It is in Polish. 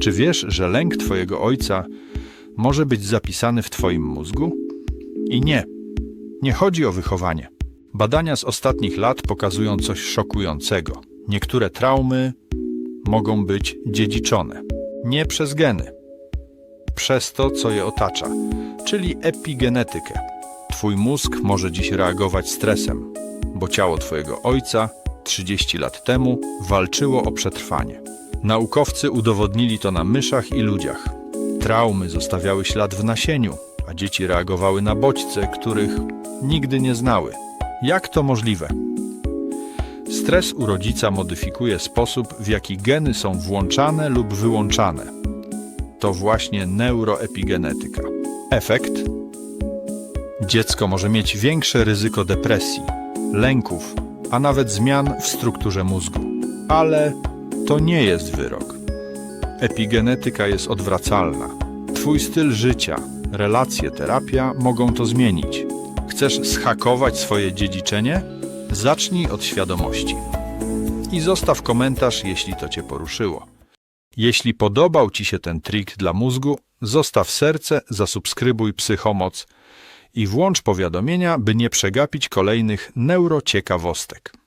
Czy wiesz, że lęk twojego ojca może być zapisany w twoim mózgu? I nie, nie chodzi o wychowanie. Badania z ostatnich lat pokazują coś szokującego. Niektóre traumy mogą być dziedziczone. Nie przez geny, przez to, co je otacza, czyli epigenetykę. Twój mózg może dziś reagować stresem, bo ciało twojego ojca 30 lat temu walczyło o przetrwanie. Naukowcy udowodnili to na myszach i ludziach. Traumy zostawiały ślad w nasieniu, a dzieci reagowały na bodźce, których nigdy nie znały. Jak to możliwe? Stres u rodzica modyfikuje sposób, w jaki geny są włączane lub wyłączane. To właśnie neuroepigenetyka. Efekt? Dziecko może mieć większe ryzyko depresji, lęków, a nawet zmian w strukturze mózgu. Ale to nie jest wyrok. Epigenetyka jest odwracalna. Twój styl życia, relacje, terapia mogą to zmienić. Chcesz zhakować swoje dziedziczenie? Zacznij od świadomości. I zostaw komentarz, jeśli to Cię poruszyło. Jeśli podobał Ci się ten trik dla mózgu, zostaw serce, zasubskrybuj Psychomoc i włącz powiadomienia, by nie przegapić kolejnych neurociekawostek.